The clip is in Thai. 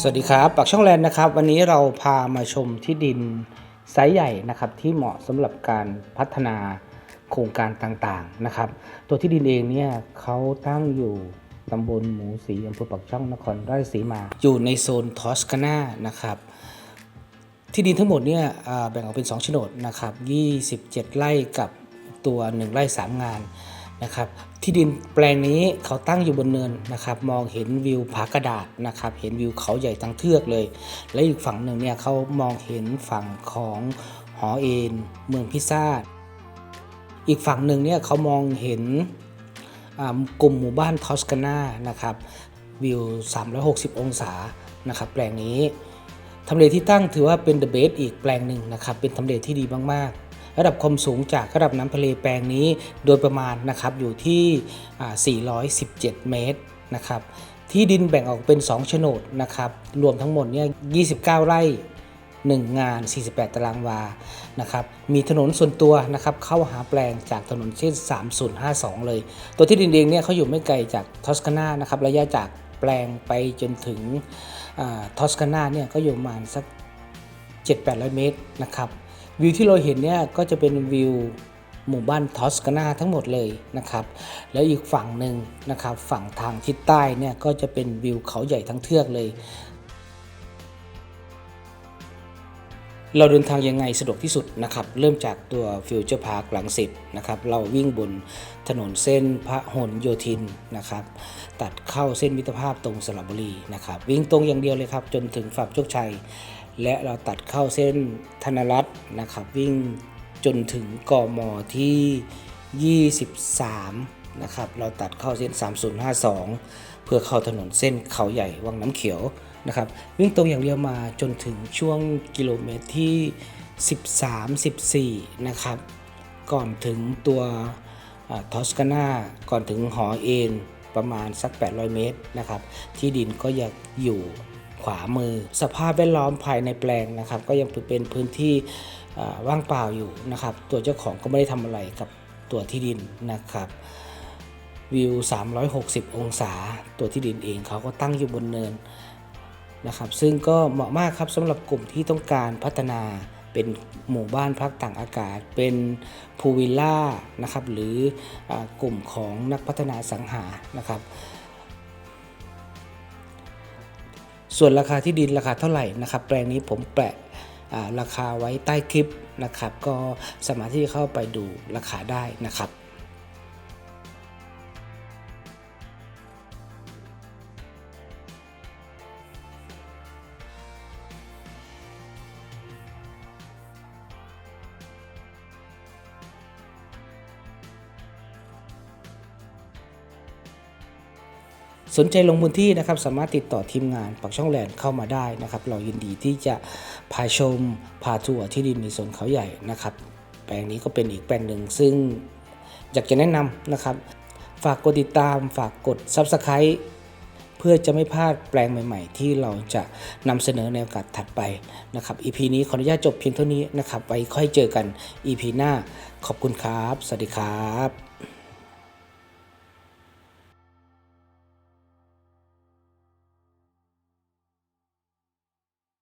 สวัสดีครับปักช่องแลนด์นะครับ วันนี้เราพามาชมที่ดินไซส์ใหญ่นะครับ ที่เหมาะสำหรับการพัฒนาโครงการต่างๆนะครับ ตัวที่ดินเองเนี่ยเขาตั้งอยู่ตำบลหมูสีอำเภอปักช่องนครราชสีมา อยู่ในโซนทอสคานานะครับที่ดินทั้งหมดเนี่ยแบ่งออกเป็น2โฉนดนะครับ 27 ไร่กับตัว 1 ไร่ 3 งาน นะครับที่ดินแปลงนี้เขาตั้งอยู่บนเนินนะครับมองเห็นวิวผากระดาษนะครับเห็นวิวเขาใหญ่ทั้งเทือกเลย และอีกฝั่งหนึ่งเนี่ยเขามองเห็นฝั่งของหอเอ็นเมืองพิซซ่าอีกฝั่งหนึ่งเนี่ยเขามองเห็นกลุ่มหมู่บ้านทอสกานานะครับวิว 360 องศานะครับแปลงนี้ทำเลที่ตั้งถือว่าเป็นเดอะเบสอีกแปลงหนึ่งนะครับเป็นทำเลที่ดีมากๆ ระดับความสูงจากระดับน้ำทะเลแปลงนี้โดยประมาณนะครับอยู่ที่ 417 เมตรนะครับที่ดินแบ่งออกเป็น 2 โฉนดนะครับ รวมทั้งหมดเนี่ย 29 ไร่ 1 งาน 48 ตารางวา นะครับ มีถนนส่วนตัวนะครับ เข้าหาแปลงจากถนนเส้น 3052 เลย ตัวที่ดินเองเนี่ยเขาอยู่ไม่ไกลจากทอสคานานะครับ ระยะจากแปลงไปจนถึงทอสคานาเนี่ยก็อยู่ประมาณสัก 7-800 เมตรนะครับ วิวที่เราเห็นเนี่ยก็จะเป็นวิวหมู่บ้านทอสคานาทั้งหมดเลยนะครับ แล้วอีกฝั่งหนึ่งนะครับฝั่งทางทิศใต้เนี่ยก็จะเป็นวิวเขาใหญ่ทั้งเทือกเลย เราเดินทางยังไงสะดวกที่สุดนะครับ เริ่มจากตัวฟิวเจอร์พาร์คหลังสิบนะครับ เราวิ่งบนถนนเส้นพระหลโยธินนะครับ ตัดเข้าเส้นมิตรภาพตรงสระบุรีนะครับ วิ่งตรงอย่างเดียวเลยครับ จนถึงฝั่งโชคชัย และเราตัดเข้าเส้นธนรัตน์นะครับวิ่งจนถึงกมที่ 23 นะครับ เราตัดเข้าเส้น 3052 เพื่อเข้าถนนเส้นเขาใหญ่วังน้ำเขียวนะครับ วิ่งตรงอย่างเดียวมาจนถึงช่วงกิโลเมตรที่ 13 14 นะครับ ก่อนถึงตัวทอสกานาก่อนถึงหอเอ็นประมาณสัก 800 เมตรนะครับ ที่ดินก็ยังอยู่ ขวามือ สภาพแวดล้อมภายในแปลงนะครับ ก็ยังเป็นพื้นที่ว่างเปล่าอยู่นะครับ ตัวเจ้าของก็ไม่ได้ทำอะไรกับตัวที่ดินนะครับวิว 360 องศา ตัวที่ดินเองเขาก็ตั้งอยู่บนเนินนะครับ ซึ่งก็เหมาะมากครับสำหรับกลุ่มที่ต้องการพัฒนาเป็นหมู่บ้านพักต่างอากาศ เป็นพูวิลล่านะครับ หรืออกลุ่มของนักพัฒนาสังหานะครับ ส่วนราคาที่ดินราคาเท่าไหร่นะครับ แปลงนี้ผมแปะราคาไว้ใต้คลิปนะครับ ก็สามารถที่จะเข้าไปดูราคาได้นะครับ สนใจลงพื้นที่นะครับสามารถติดต่อทีมงานปักช่องแลนด์เข้ามาได้นะครับ เรายินดีที่จะพาชมพาทัวร์ที่ดินในโซนเขาใหญ่นะครับ แปลงนี้ก็เป็นอีกแปลงหนึ่งซึ่งอยากจะแนะนำนะครับ ฝากกดติดตามฝากกด Subscribe เพื่อจะไม่พลาดแปลงใหม่ ๆ ที่เราจะนำเสนอในโอกาสถัดไปนะครับ EP นี้ขออนุญาตจบเพียงเท่านี้นะครับ ไว้ค่อยเจอกัน EP หน้า ขอบคุณครับ สวัสดีครับ